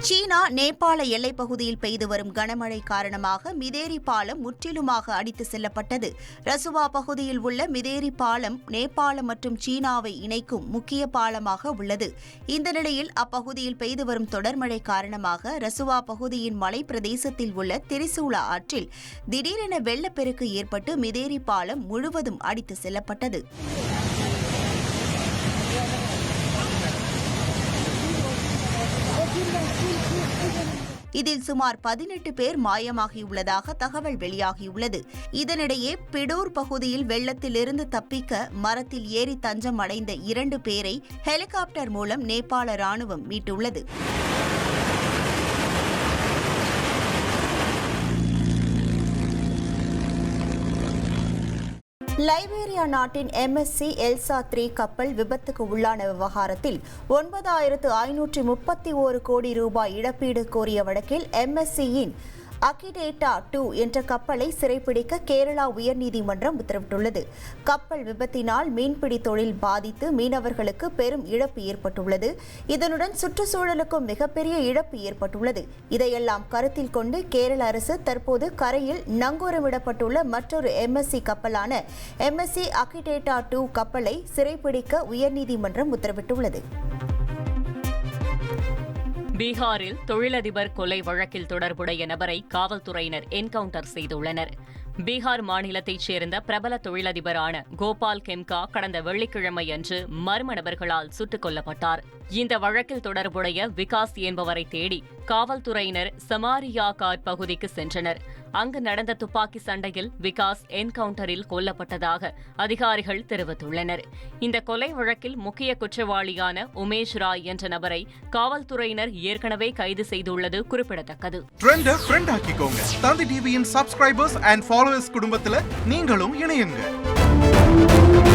சீனா நேபாள எல்லைப் பகுதியில் பெய்து வரும் கனமழை காரணமாக மிதேரி பாலம் முற்றிலுமாக அடித்து செல்லப்பட்டது. ரசுவா பகுதியில் உள்ள மிதேரி பாலம் நேபாளம் மற்றும் சீனாவை இணைக்கும் முக்கிய பாலமாக உள்ளது. இந்த நிலையில் அப்பகுதியில் பெய்து வரும் தொடர்மழை காரணமாக ரசுவா பகுதியின் மலை பிரதேசத்தில் உள்ள திரிசூலா ஆற்றில் திடீரென வெள்ளப்பெருக்கு ஏற்பட்டு மிதேரி பாலம் முழுவதும் அடித்து செல்லப்பட்டது. இதில் சுமார் பதினெட்டு பேர் மாயமாகியுள்ளதாக தகவல் வெளியாகியுள்ளது. இதனிடையே பிடூர் பகுதியில் வெள்ளத்திலிருந்து தப்பிக்க மரத்தில் ஏறி தஞ்சம் அடைந்த இரண்டு பேரை ஹெலிகாப்டர் மூலம் நேபாள ராணுவம் மீட்டுள்ளது. லைபீரியா நாட்டின் எம்எஸ்சி எல்சா த்ரீ கப்பல் விபத்துக்கு உள்ளான விவகாரத்தில் ஒன்பதாயிரத்து ஐநூற்றி முப்பத்தி ஓரு கோடி ரூபாய் இழப்பீடு கோரிய வழக்கில் எம்எஸ்சியின் அகிடேட்டா டூ என்ற கப்பலை சிறைப்பிடிக்க கேரளா உயர்நீதிமன்றம் உத்தரவிட்டுள்ளது. கப்பல் விபத்தினால் மீன்பிடி தொழில் பாதித்து மீனவர்களுக்கு பெரும் இழப்பு ஏற்பட்டுள்ளது. இதனுடன் சுற்றுச்சூழலுக்கும் மிகப்பெரிய இழப்பு ஏற்பட்டுள்ளது. இதையெல்லாம் கருத்தில் கொண்டு கேரள அரசு தற்போது கரையில் நங்கூரமிடப்பட்டுள்ள மற்றொரு எம்எஸ்சி கப்பலான எம்எஸ்சி அகிடேட்டா டூ கப்பலை சிறைப்பிடிக்க உயர்நீதிமன்றம் உத்தரவிட்டுள்ளது. பீகாரில் தொழிலதிபர் கொலை வழக்கில் தொடர்புடைய நபரை காவல்துறையினர் என்கவுண்டர் செய்துள்ளனர். பீகார் மாநிலத்தைச் சேர்ந்த பிரபல தொழிலதிபரான கோபால் கெம்கா கடந்த வெள்ளிக்கிழமை அன்று மர்ம நபர்களால் சுட்டுக் கொல்லப்பட்டார். இந்த வழக்கில் தொடர்புடைய விகாஸ் என்பவரை தேடி காவல்துறையினர் சமாரியா கார் பகுதிக்கு சென்றனர். அங்கு நடந்த துப்பாக்கி சண்டையில் விகாஸ் என்கவுண்டரில் கொல்லப்பட்டதாக அதிகாரிகள் தெரிவித்துள்ளனர். இந்த கொலை வழக்கில் முக்கிய குற்றவாளியான உமேஷ் ராய் என்ற நபரை காவல்துறையினர் ஏற்கனவே கைது செய்துள்ளது குறிப்பிடத்தக்கது. ட்ரெண்ட தந்தி டிவியின் சப்ஸ்கிரைபர்ஸ் அண்ட் ஃபாலோவர்ஸ் குடும்பத்தில் நீங்களும் இணையுங்க.